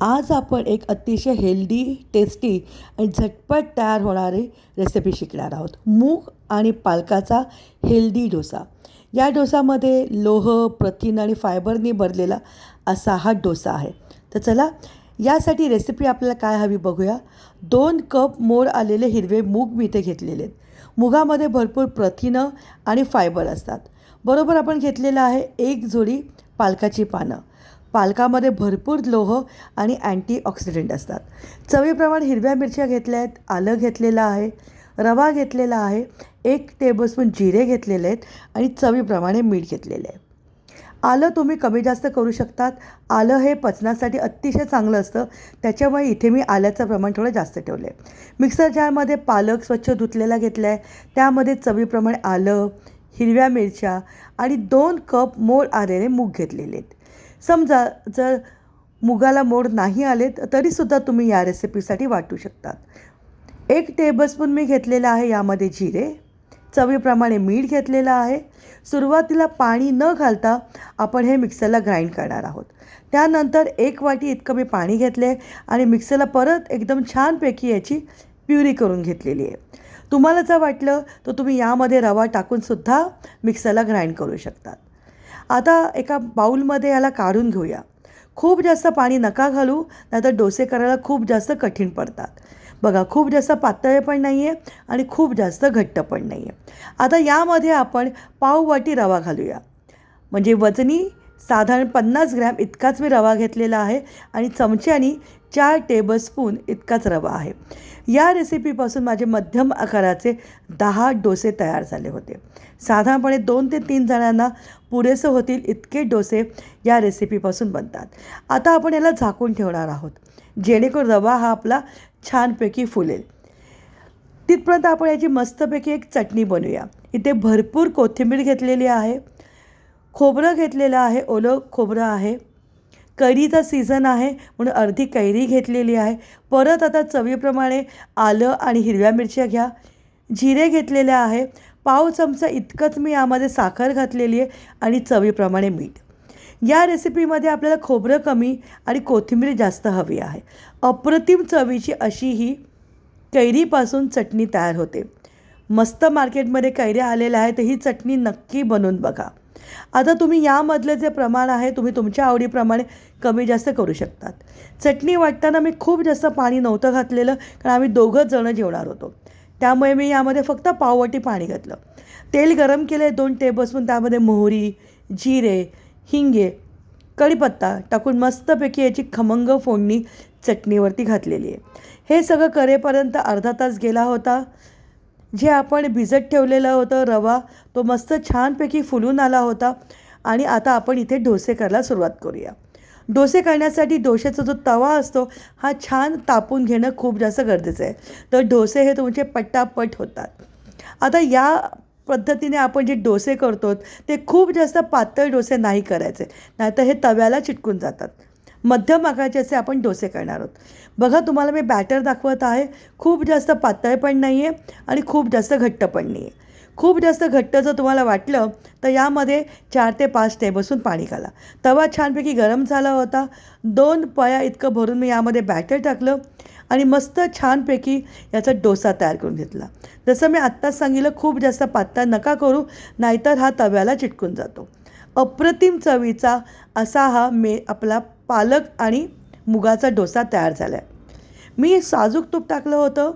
आज आपण एक अतिशय हेल्दी टेस्टी आणि झटपट तयार होणारी रेसिपी शिकणार आहोत. मूग आणि पालकाचा हेल्दी डोसा. या डोसामध्ये लोह प्रथिन आणि फायबरने भरलेला असा हा डोसा आहे. तर चला यासाठी रेसिपी आपल्याला काय हवी बघूया. दोन कप मोड आलेले हिरवे मूग मी इथे घेतलेले आहेत. मुगामध्ये भरपूर प्रथिनं आणि फायबर असतात. बरोबर आपण घेतलेलं आहे एक जोडी पालकाची पानं. पालकामध्ये भरपूर लोह आणि अँटीऑक्सिडंट असतात. चवीप्रमाणे हिरव्या मिरच्या घेतल्या आहेत आलं घेतलेलं आहे रवा घेतलेला आहे एक टेबलस्पून जिरे घेतलेले आहेत आणि चवीप्रमाणे मीठ घेतलेले आहे. आलं तुम्ही कमी जास्त करू शकतात. आलं हे पचनासाठी अतिशय चांगलं असतं. त्याच्यामुळे इथे मी आल्याचं प्रमाण थोडं जास्त ठेवलं आहे मिक्सर जारमध्ये पालक स्वच्छ धुतलेला घेतला आहे त्यामध्ये चवीप्रमाणे आलं हिरव्या मिरच्या आणि दोन कप मोड आलेले मूग घेतलेले आहेत. समजा जर मुगाला मोड नाही आले तरीसुद्धा तुम्ही या रेसिपीसाठी वाटू शकतात. एक टेबलस्पून मी घेतलेलं आहे यामध्ये जिरे. चवीप्रमाणे मीठ घेतलेलं आहे. सुरुवातीला पाणी न घालता आपण हे मिक्सरला ग्राइंड करणार आहोत. त्यानंतर एक वाटी इतकं मी पाणी घेतले आणि मिक्सरला परत एकदम छानपैकी याची प्युरी करून घेतलेली आहे. तुम्हाला जर वाटलं तर तुम्ही यामध्ये रवा टाकूनसुद्धा मिक्सरला ग्राइंड करू शकतात. आता एका बाऊलमध्ये याला काढून घेऊया. खूप जास्त पाणी नका घालू नाहीतर डोसे करायला खूप जास्त कठीण पडतात. बघा खूप जास्त पातळ पण नाही आहे आणि खूप जास्त घट्ट पण नाही आहे आता यामध्ये आपण पाववाटी रवा घालूया. म्हणजे वजनी साधारण पन्नास ग्रॅम इतकाच मी रवा घेतलेला आहे आणि चमच्यानी चार टेबलस्पून इतकाच रवा आहे. या रेसिपीपासून माझे मध्यम आकाराचे दहा डोसे तयार झाले होते. साधारणपणे दोन ते तीन जणांना पुरेसं होतील इतके डोसे या रेसिपीपासून बनतात. आता आपण याला झाकून ठेवणार आहोत. जेणेकरून रवा हा आपला छानपैकी फुलेल. तिथपर्यंत आपण याची मस्तपैकी एक चटणी बनवूया. इथे भरपूर कोथिंबीर घेतलेली आहे. खोबरं घेतलेलं आहे. ओलं खोबरं आहे. कैरीचा सीझन आहे म्हणून अर्धी कैरी घेतलेली आहे. परत आता चवीप्रमाणे आलं आणि हिरव्या मिरच्या घ्या. जिरे घेतलेले आहे. पाव चमचा इतकंच मी यामध्ये साखर घातलेली आहे आणि चवीप्रमाणे मीठ. या रेसिपीमध्ये आपल्याला खोबरं कमी आणि कोथिंबीर जास्त हवी आहे. अप्रतिम चवीची अशी ही कैरीपासून चटणी तयार होते. मस्त मार्केटमध्ये कैऱ्या आलेल्या आहेत ही चटणी नक्की बनवून बघा. आता तुम्ही यामधलं जे प्रमाण आहे तुम्ही तुमच्या आवडीप्रमाणे कमी जास्त करू शकतात. चटणी वाटताना मी खूप जास्त पाणी नव्हतं घातलेलं कारण आम्ही दोघंच जणं जेवणार होतो. त्यामुळे मी यामध्ये फक्त पाववाटी पाणी घातलं. तेल गरम केले दोन टेबलस्पून त्यामध्ये मोहरी जिरे हिंगे कढीपत्ता टाकून मस्तपैकी याची खमंग फोडणी चटणीवरती घातलेली आहे. हे सगळं करेपर्यंत अर्धा तास गेला होता. जे आपण भिजत ठेवलेलं होतं रवा तो मस्त छानपैकी फुलून आला होता. आणि आता आपण इथे डोसे करायला सुरुवात करूया. डोसे करण्यासाठी डोशाचा जो तवा असतो हा छान तापून घेणं खूप जास्त गरजेचं आहे. तर डोसे हे तुमचे पट्टापट होतात. आता या पद्धतीने आपण जे डोसे करतो ते खूप जास्त पातळ डोसे नाही करायचे. नाहीतर हे तव्याला चिटकून जातात. मध्यम आकाराचे असे आपण डोसे करणार आहोत. बघा तुम्हाला मी बॅटर दाखवत आहे. खूप जास्त पातळ पण नाही आहे आणि खूप जास्त घट्ट पण नाही आहे खूप जास्त घट्ट जर तुम्हाला वाटलं तर यामध्ये चार ते पाच टेबलस्पून पाणी घाला. तवा छानपैकी गरम झाला होता. दोन पया इतकं भरून मी यामध्ये बॅटर टाकलं आणि मस्त छानपैकी याचा डोसा तयार करून घेतला. जसं मी आत्ताच सांगितलं खूप जास्त पातळ नका करू नाहीतर हा तव्याला चिटकून जातो. अप्रतिम चवीचा असा हा मे आपला पालक आणि मुगाचा डोसा तयार झाला आहे मी साजूक तूप टाकलं होतं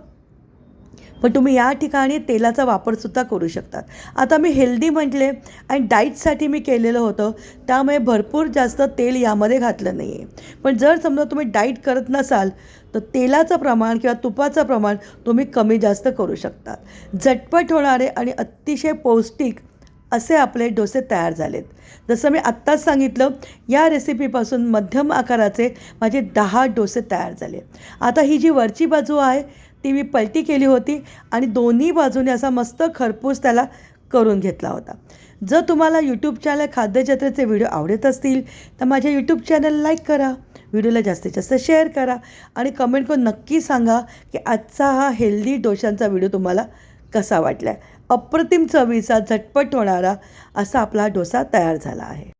पण तुम्ही या ठिकाणी तेलाचा वापरसुद्धा करू शकतात. आता मी हेल्दी म्हटले आणि डाईटसाठी मी केलेलं होतं त्यामुळे भरपूर जास्त तेल यामध्ये घातलं नाही आहे पण जर समजा तुम्ही डाईट करत नसाल तर तेलाचं प्रमाण किंवा तुपाचं प्रमाण तुम्ही कमी जास्त करू शकतात. झटपट होणारे आणि अतिशय पौष्टिक असे आपले डोसे तयार झालेत. जसं मी आत्ताच सांगितलं या रेसिपीपासून मध्यम आकाराचे माझे दहा डोसे तयार झाले. आता ही जी वरची बाजू आहे ती मी पलटी केली होती आणि दोन्ही बाजूने असा मस्त खरपूस त्याला करून घेतला होता. जर तुम्हाला यूट्यूब चॅनल खाद्यजत्रेचे व्हिडिओ आवडत असतील तर माझ्या यूट्यूब चॅनल लाईक करा व्हिडिओला जास्तीत जास्त शेअर करा आणि कमेंट करून नक्की सांगा की आजचा हा हेल्दी डोशांचा व्हिडिओ तुम्हाला कसा वाटला आहे अप्रतिम चवीचा झटपट होणारा असा आपला डोसा तयार झाला आहे.